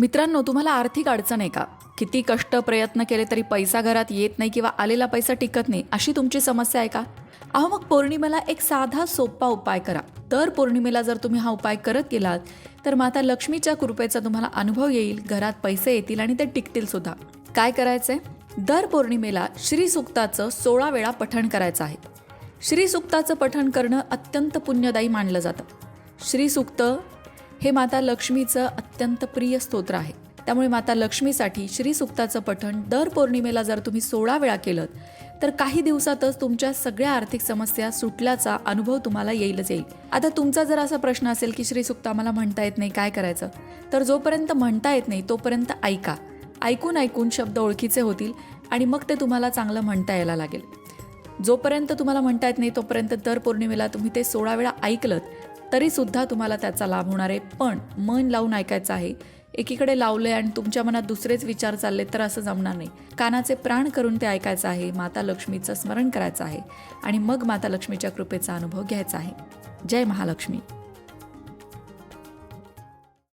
मित्रांनो तुम्हाला आर्थिक अडचण आहे का? किती कष्ट प्रयत्न केले तरी पैसा घरात येत नाही किंवा आलेला पैसा टिकत नाही अशी तुमची समस्या आहे का? अहो मग पौर्णिमेला एक साधा सोपा उपाय करा. तर पौर्णिमेला जर तुम्ही हा उपाय करत गेलात तर माता लक्ष्मीच्या कृपेचा तुम्हाला अनुभव येईल घरात पैसे येतील आणि ते टिकतील सुद्धा. काय करायचंय? दर पौर्णिमेला श्री सुक्ताचं सोळा वेळा पठण करायचं आहे. श्री सुक्ताचं पठण करणं अत्यंत पुण्यदायी मानलं जातं. श्री सुक्त हे माता लक्ष्मीचं अत्यंत प्रिय स्तोत्र आहे. त्यामुळे माता लक्ष्मीसाठी श्री सुक्ताचं पठण दर पौर्णिमेला जर तुम्ही सोळा वेळा केलं तर काही दिवसातच तुमच्या सगळ्या आर्थिक समस्या सुटल्याचा अनुभव तुम्हाला येईलच येईल. आता तुमचा जर असा प्रश्न असेल की श्री सुक्त आम्हाला म्हणता येत नाही काय करायचं तर जोपर्यंत म्हणता येत नाही तोपर्यंत ऐका. ऐकून ऐकून शब्द ओळखीचे होतील आणि मग ते तुम्हाला चांगलं म्हणता यायला लागेल. जोपर्यंत तुम्हाला म्हणता येत नाही तोपर्यंत दर पौर्णिमेला तुम्ही ते सोळा वेळा ऐकलं तरी सुद्धा तुम्हाला त्याचा लाभ होणार आहे. पण मन लावून ऐकायचं आहे. एकीकडे लावलंय आणि तुमच्या मनात दुसरेच विचार चालले तर असं जमणार नाही. कानाचे प्राण करून ते ऐकायचं आहे. माता लक्ष्मीचं स्मरण करायचं आहे. आणि मग माता लक्ष्मीच्या कृपेचा अनुभव घ्यायचा आहे. जय महालक्ष्मी.